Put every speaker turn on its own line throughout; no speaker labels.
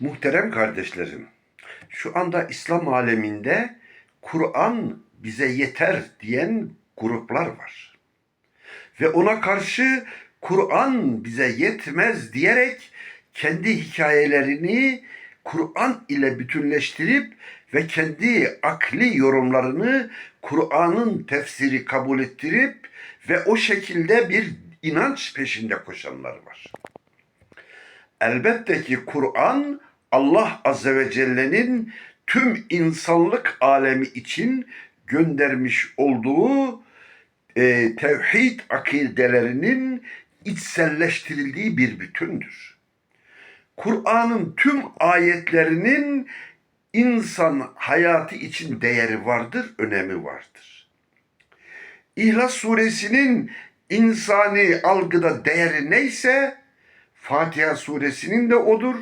Muhterem kardeşlerim, şu anda İslam aleminde Kur'an bize yeter diyen gruplar var. Ve ona karşı Kur'an bize yetmez diyerek kendi hikayelerini Kur'an ile bütünleştirip ve kendi akli yorumlarını Kur'an'ın tefsiri kabul ettirip ve o şekilde bir inanç peşinde koşanlar var. Elbette ki Kur'an Allah Azze ve Celle'nin tüm insanlık alemi için göndermiş olduğu e, tevhid akidelerinin içselleştirildiği bir bütündür. Kur'an'ın tüm ayetlerinin insan hayatı için değeri vardır, önemi vardır. İhlas suresinin insani algıda değeri neyse Fatiha suresinin de odur,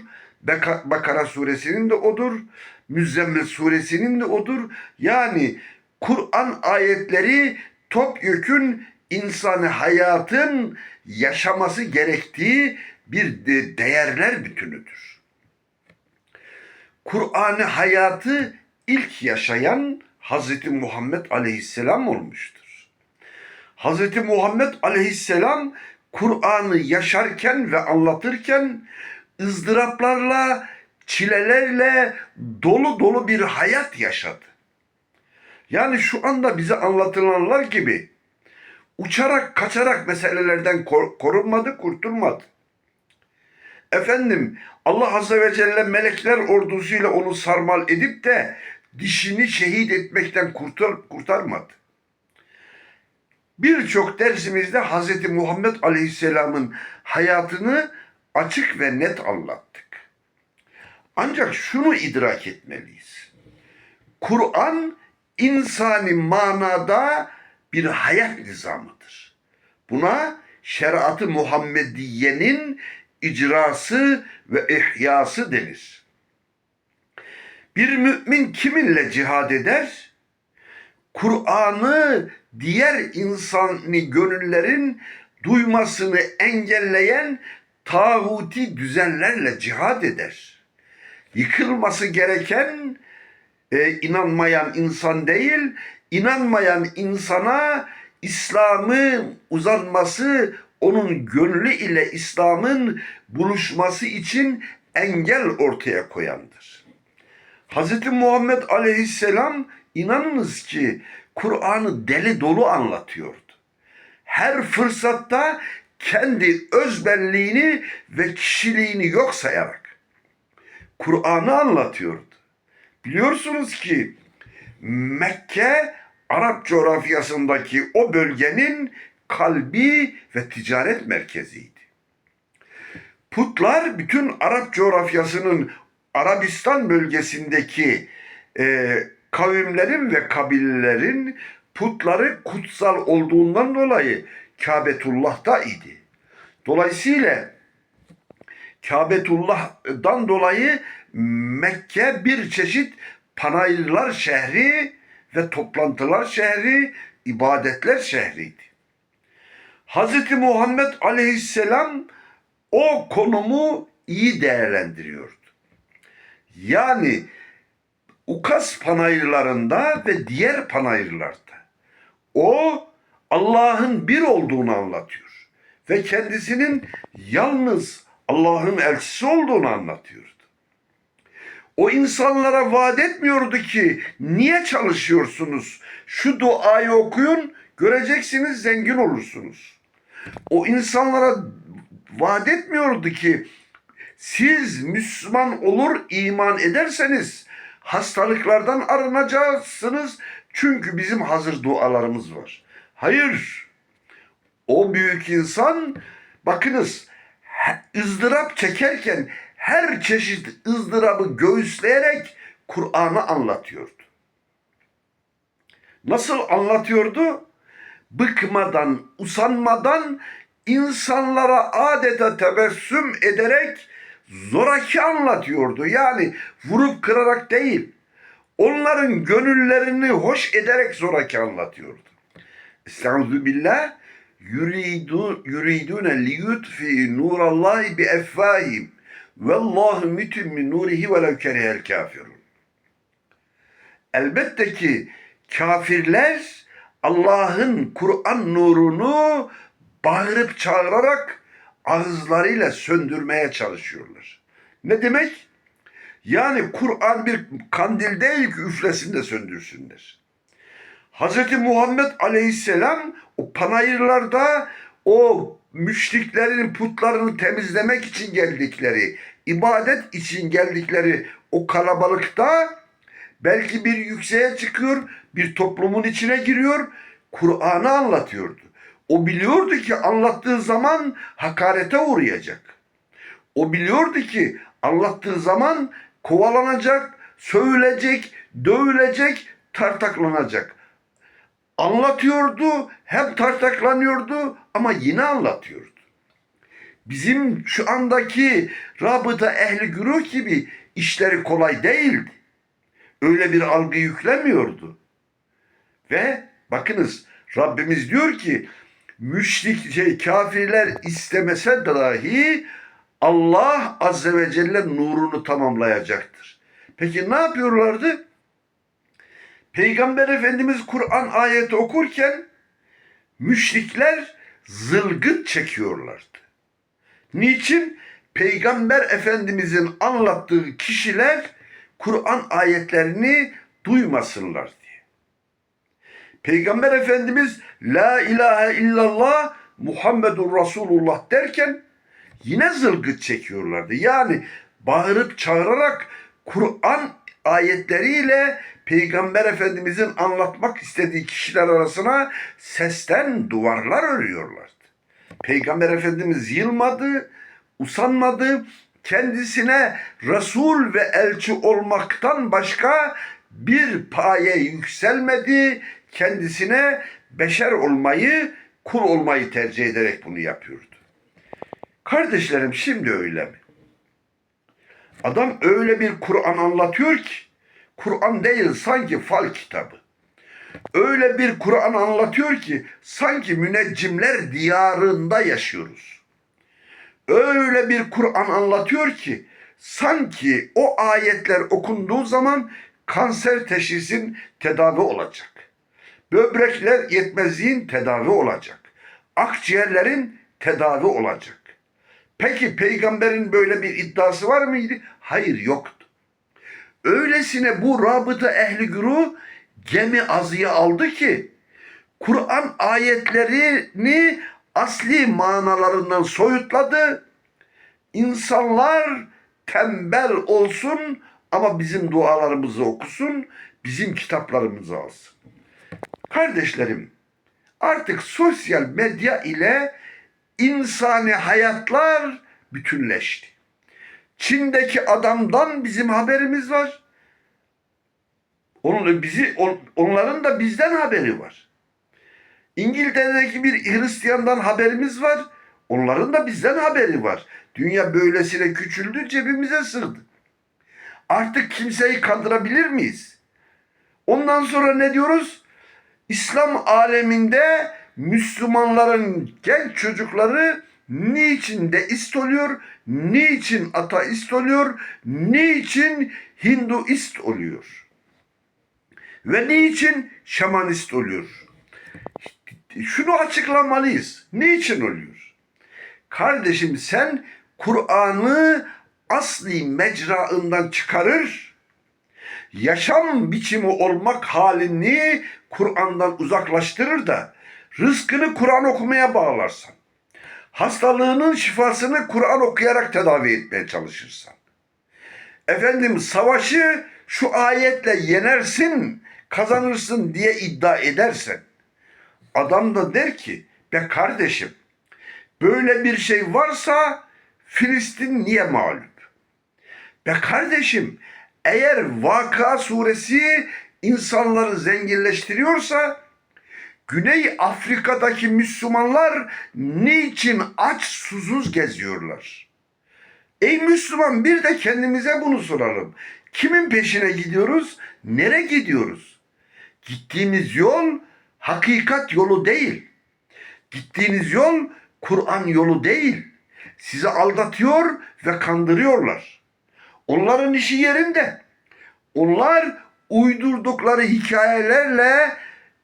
Bakara suresinin de odur, Müzzemmil suresinin de odur. Yani Kur'an ayetleri topyekün insanı hayatın yaşaması gerektiği bir de- değerler bütünüdür. Kur'an'ı hayatı ilk yaşayan Hazreti Muhammed Aleyhisselam olmuştur. Hazreti Muhammed Aleyhisselam Kur'an'ı yaşarken ve anlatırken ızdıraplarla, çilelerle dolu dolu bir hayat yaşadı. Yani şu anda bize anlatılanlar gibi uçarak kaçarak meselelerden kor- korunmadı, kurtulmadı. Efendim Allah Azze ve Celle melekler ordusuyla onu sarmal edip de dişini şehit etmekten kurtar, kurtarmadı. Birçok dersimizde Hz. Muhammed Aleyhisselam'ın hayatını açık ve net anlattık. Ancak şunu idrak etmeliyiz. Kur'an insani manada bir hayat nizamıdır. Buna şeriatı Muhammediye'nin icrası ve ihyası denir. Bir mümin kiminle cihad eder? Kur'an'ı diğer insani gönüllerin duymasını engelleyen tağuti düzenlerle cihad eder. Yıkılması gereken e, inanmayan insan değil, inanmayan insana İslam'ın uzanması, onun gönlü ile İslam'ın buluşması için engel ortaya koyandır. Hz. Muhammed Aleyhisselam inanınız ki Kur'an'ı deli dolu anlatıyordu. Her fırsatta kendi özbenliğini ve kişiliğini yok sayarak Kur'an'ı anlatıyordu. Biliyorsunuz ki Mekke Arap coğrafyasındaki o bölgenin kalbi ve ticaret merkeziydi. Putlar bütün Arap coğrafyasının Arabistan bölgesindeki e, kavimlerin ve kabilelerin putları kutsal olduğundan dolayı Kabetullah'ta idi. Dolayısıyla Kabetullah'dan dolayı Mekke bir çeşit panayırlar şehri ve toplantılar şehri, ibadetler şehriydi. Hz. Muhammed Aleyhisselam o konumu iyi değerlendiriyordu. Yani Ukas panayırlarında ve diğer panayırlarda o Allah'ın bir olduğunu anlatıyor ve kendisinin yalnız Allah'ın elçisi olduğunu anlatıyordu. O insanlara vaat etmiyordu ki niye çalışıyorsunuz? Şu duayı okuyun göreceksiniz zengin olursunuz. O insanlara vaat etmiyordu ki siz Müslüman olur iman ederseniz hastalıklardan arınacaksınız çünkü bizim hazır dualarımız var. Hayır. O büyük insan bakınız ızdırap çekerken her çeşit ızdırabı göğüsleyerek Kur'an'ı anlatıyordu. Nasıl anlatıyordu? Bıkmadan, usanmadan insanlara adeta tebessüm ederek zoraki anlatıyordu. Yani vurup kırarak değil. Onların gönüllerini hoş ederek zoraki anlatıyordu. Estaizu billah yuridu, yuridune liyutfi nurallahi bi effahim Vallahu mütimmi nurihi velev kerihel kafirun. Elbette ki kafirler Allah'ın Kur'an nurunu bağırıp çağırarak ağızlarıyla söndürmeye çalışıyorlar. Ne demek? Yani Kur'an bir kandil değil ki üflesin de söndürsünler. Hz. Muhammed Aleyhisselam o panayırlarda o müşriklerin putlarını temizlemek için geldikleri, ibadet için geldikleri o kalabalıkta belki bir yükseğe çıkıyor, bir toplumun içine giriyor, Kur'an'ı anlatıyordu. O biliyordu ki anlattığı zaman hakarete uğrayacak. O biliyordu ki anlattığı zaman kovalanacak, sövülecek, dövülecek, tartaklanacak. Anlatıyordu, hem tartaklanıyordu ama yine anlatıyordu. Bizim şu andaki rabıta ehli güruh gibi işleri kolay değildi. Öyle bir algı yüklemiyordu. Ve bakınız Rabbimiz diyor ki müşrik şey kafirler istemese dahi Allah azze ve celle nurunu tamamlayacaktır. Peki ne yapıyorlardı? Peygamber Efendimiz Kur'an ayeti okurken müşrikler zılgıt çekiyorlardı. Niçin? Peygamber Efendimizin anlattığı kişiler Kur'an ayetlerini duymasınlar diye. Peygamber Efendimiz La ilahe illallah Muhammedur Resulullah derken yine zılgıt çekiyorlardı. Yani bağırıp çağırarak Kur'an ayetleriyle Peygamber Efendimizin anlatmak istediği kişiler arasına sesten duvarlar örüyorlardı. Peygamber Efendimiz yılmadı, usanmadı, kendisine Resul ve elçi olmaktan başka bir paye yükselmedi, kendisine beşer olmayı, kul olmayı tercih ederek bunu yapıyordu. Kardeşlerim şimdi öyle mi? Adam öyle bir Kur'an anlatıyor ki, Kur'an değil sanki fal kitabı. Öyle bir Kur'an anlatıyor ki sanki müneccimler diyarında yaşıyoruz. Öyle bir Kur'an anlatıyor ki sanki o ayetler okunduğu zaman kanser teşhisin tedavi olacak. Böbrekler yetmezliğin tedavi olacak. Akciğerlerin tedavi olacak. Peki peygamberin böyle bir iddiası var mıydı? Hayır yoktu. Öylesine bu rabıta ehli güruh gemi azıya aldı ki Kur'an ayetlerini asli manalarından soyutladı. İnsanlar tembel olsun ama bizim dualarımızı okusun, bizim kitaplarımızı alsın. Kardeşlerim, artık sosyal medya ile insani hayatlar bütünleşti. Çin'deki adamdan bizim haberimiz var. Onun, bizi, on- onların da bizden haberi var. İngiltere'deki bir Hristiyandan haberimiz var. Onların da bizden haberi var. Dünya böylesine küçüldü, cebimize sığdı. Artık kimseyi kandırabilir miyiz? Ondan sonra ne diyoruz? İslam aleminde Müslümanların genç çocukları niçin deist oluyor, niçin ateist oluyor, niçin Hinduist oluyor ve niçin şamanist oluyor? Şunu açıklamalıyız. Niçin oluyor? Kardeşim sen Kur'an'ı asli mecraından çıkarır, yaşam biçimi olmak halini Kur'an'dan uzaklaştırır da rızkını Kur'an okumaya bağlarsan, hastalığının şifasını Kur'an okuyarak tedavi etmeye çalışırsan, efendim savaşı şu ayetle yenersin, kazanırsın diye iddia edersen, adam da der ki, be kardeşim, böyle bir şey varsa Filistin niye mağlup? Be kardeşim, eğer Vaka suresi insanları zenginleştiriyorsa, Güney Afrika'daki Müslümanlar niçin aç susuz geziyorlar? Ey Müslüman bir de kendimize bunu soralım. Kimin peşine gidiyoruz? Nere gidiyoruz? Gittiğimiz yol hakikat yolu değil. Gittiğiniz yol Kur'an yolu değil. sizi aldatıyor ve kandırıyorlar. Onların işi yerinde. Onlar uydurdukları hikayelerle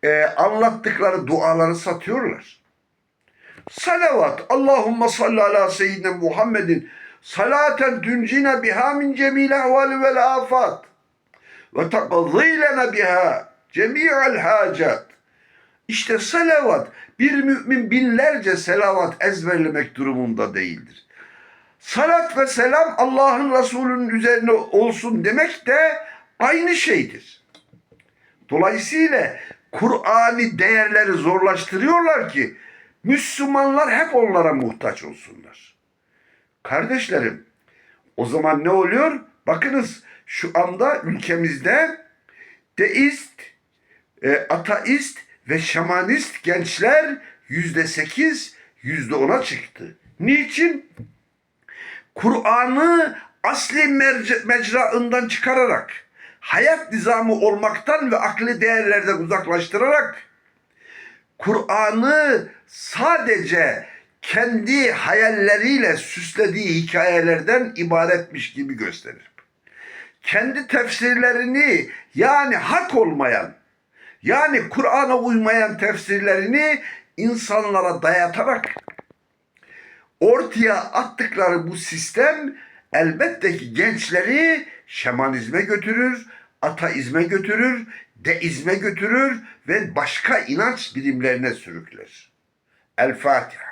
e, anlattıkları duaları satıyorlar. Salavat. Allahümme salli ala seyyidina Muhammedin. Salaten tuncina biha min cemil ahvali vel afat. Ve taqzilena biha cemi'al hacat. İşte salavat. Bir mümin binlerce selavat ezberlemek durumunda değildir. Salat ve selam Allah'ın Resulü'nün üzerine olsun demek de aynı şeydir. Dolayısıyla Kur'ani değerleri zorlaştırıyorlar ki Müslümanlar hep onlara muhtaç olsunlar. Kardeşlerim, o zaman ne oluyor? Bakınız şu anda ülkemizde deist, e, ateist ve şamanist gençler yüzde sekiz, yüzde ona çıktı. Niçin? Kur'an'ı asli mecraından çıkararak, hayat nizamı olmaktan ve akli değerlerden uzaklaştırarak, Kur'an'ı sadece kendi hayalleriyle süslediği hikayelerden ibaretmiş gibi gösterir. Kendi tefsirlerini yani hak olmayan, yani Kur'an'a uymayan tefsirlerini insanlara dayatarak ortaya attıkları bu sistem elbette ki gençleri şamanizme götürür, ateizme götürür, deizme götürür ve başka inanç birimlerine sürükler. El Fatiha.